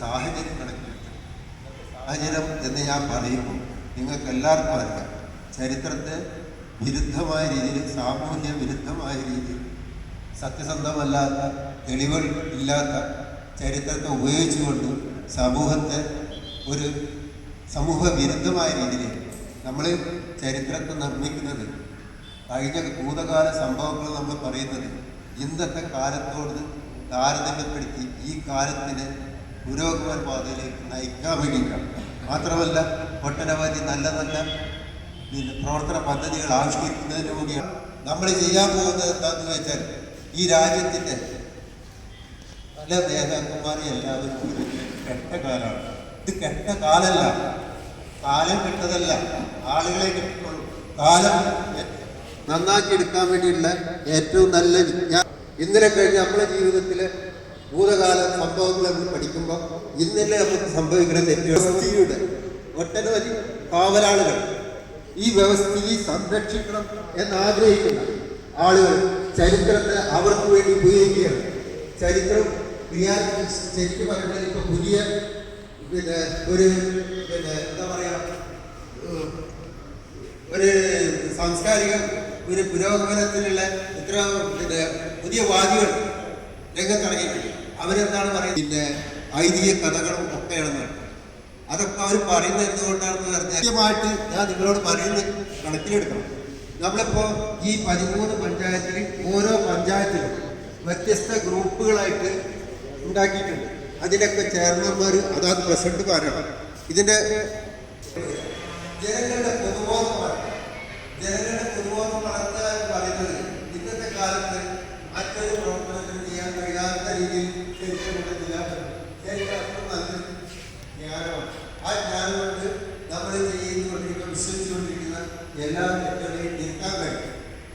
സാഹചര്യം കണക്കിലെടുത്ത് സാഹചര്യം എന്ന് ഞാൻ പറയുമ്പോൾ നിങ്ങൾക്ക് എല്ലാവർക്കും അറിയാം. ചരിത്രത്തെ വിരുദ്ധമായ രീതിയിൽ സാമൂഹ്യ വിരുദ്ധമായ രീതിയിൽ സത്യസന്ധമല്ലാത്ത തെളിവുകൾ ഇല്ലാത്ത ചരിത്രത്തെ ഉപയോഗിച്ചുകൊണ്ട് സമൂഹത്തെ ഒരു സമൂഹ വിരുദ്ധമായ രീതിയിൽ നമ്മൾ ചരിത്രത്തെ നിർമ്മിക്കുന്നത്. കഴിഞ്ഞ ഭൂതകാല സംഭവങ്ങൾ നമ്മൾ പറയുന്നത് ഇന്നത്തെ കാലത്തോട് താരതമ്യപ്പെടുത്തി ഈ കാലത്തിന് പുരോഗമന പാതയിലേക്ക് വേണ്ടിയിട്ടാണ് മാത്രമല്ല ഒട്ടനവധി നല്ല നല്ല പിന്നെ പ്രവർത്തന പദ്ധതികൾ ആവിഷ്കരിക്കുന്നതിന് കൂടിയാണ് നമ്മൾ ചെയ്യാൻ പോകുന്നത് എന്താണെന്ന് വെച്ചാൽ ഈ രാജ്യത്തിന്റെ പല നേതാക്കന്മാരെ എല്ലാവരും ഒരു കെട്ട കാലമാണ് ഇത് കെട്ട കാലല്ല. കാലം കെട്ടതല്ല. ആളുകളെ കെട്ടുള്ളൂ കാലം നന്നാക്കി എടുക്കാൻ വേണ്ടിയുള്ള ഏറ്റവും നല്ല ഞാൻ ഇന്നലെ കഴിഞ്ഞ് നമ്മുടെ ജീവിതത്തിലെ ഭൂതകാല സംഭവങ്ങൾ പഠിക്കുമ്പോൾ ഇന്നലെ നമുക്ക് സംഭവിക്കുന്ന വ്യവസ്ഥയുടെ ഒട്ടനവധി കാവലാളുകൾ ഈ വ്യവസ്ഥയെ സംരക്ഷിക്കണം എന്നാഗ്രഹിക്കുന്ന ആളുകൾ ചരിത്രത്തെ അവർക്ക് വേണ്ടി ഉപയോഗിക്കുകയാണ്. ചരിത്രം ക്രിയാ ശരിക്കും പറഞ്ഞാൽ ഇപ്പൊ പുതിയ പിന്നെ ഒരു പിന്നെ എന്താ പറയാ ഒരു സാംസ്കാരിക ഒരു പുരോഗമനത്തിനുള്ള ഇത്ര പിന്നെ പുതിയ വാദികൾ രംഗത്തിറങ്ങിയിട്ടുണ്ട് അവരെന്താണ് പറയുന്നത്? പിന്നെ ഐതിഹ്യ കഥകളും ഒക്കെയാണ് അതൊക്കെ അവർ പറയുന്നത് എന്തുകൊണ്ടാണെന്ന് പറഞ്ഞാൽ കൃത്യമായിട്ട് ഞാൻ നിങ്ങളോട് പറയുന്നത് കണക്കിലെടുക്കണം. നമ്മളിപ്പോ ഈ പതിമൂന്ന് പഞ്ചായത്തിൽ ഓരോ പഞ്ചായത്തിലും വ്യത്യസ്ത ഗ്രൂപ്പുകളായിട്ട് ഉണ്ടാക്കിയിട്ടുണ്ട്. അതിലൊക്കെ ചെയർമാൻമാർ അതാത് പ്രസിഡന്റുമാരാണ്. ഇതിന്റെ ജനങ്ങളുടെ പൊതുബോധമാണ് ജനങ്ങളുടെ പൊതുബോധം വളർത്തുക എന്ന് പറയുന്നത് ഇന്നത്തെ കാലത്ത് മറ്റൊരു പ്രവർത്തനത്തിന് ചെയ്യാൻ കഴിയാത്ത രീതിയിൽ ചരിത്രമുണ്ടെന്നില്ല ചരിത്രം നല്ലൊരു ജ്ഞാനമാണ് ആ ജ്ഞാനം കൊണ്ട് നമ്മൾ ചെയ്തുകൊണ്ടിരിക്കുന്ന വിശ്വസിച്ചുകൊണ്ടിരിക്കുന്ന എല്ലാ തെറ്റുകളെയും തിരുത്താൻ കഴിയും.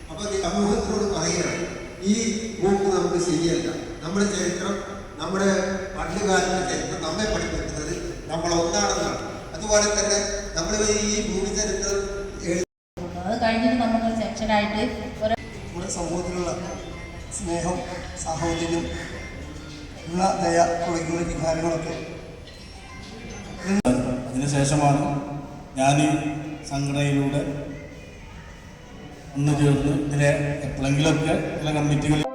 അപ്പൊ ഈ സമൂഹത്തിനോട് പറയുകയാണ് ഈ പോക്ക് നമുക്ക് ശരിയല്ല. നമ്മുടെ ചരിത്രം നമ്മുടെ പണ്ടുകാലത്തെ ചരിത്രം നമ്മെ പഠിപ്പിക്കുന്നത് നമ്മൾ ഒന്നാണെന്നാണ്. അതുപോലെ തന്നെ നമ്മൾ ഈ ഭൂമി ചരിത്രം അത് കഴിഞ്ഞിട്ട് നമുക്ക് സെക്ഷനായിട്ട് ഒരു നമ്മുടെ സമൂഹത്തിലുള്ള സ്നേഹം സാഹോദര്യം ഉള്ള ദയ തുടങ്ങിയുള്ള വികാരങ്ങളൊക്കെ അതിനുശേഷമാണ് ഞാൻ ഈ സംഘടനയിലൂടെ ഒന്ന് ചേർന്ന് ഇതിലെ എപ്പോഴെങ്കിലുമൊക്കെ ചില കമ്മിറ്റികളിൽ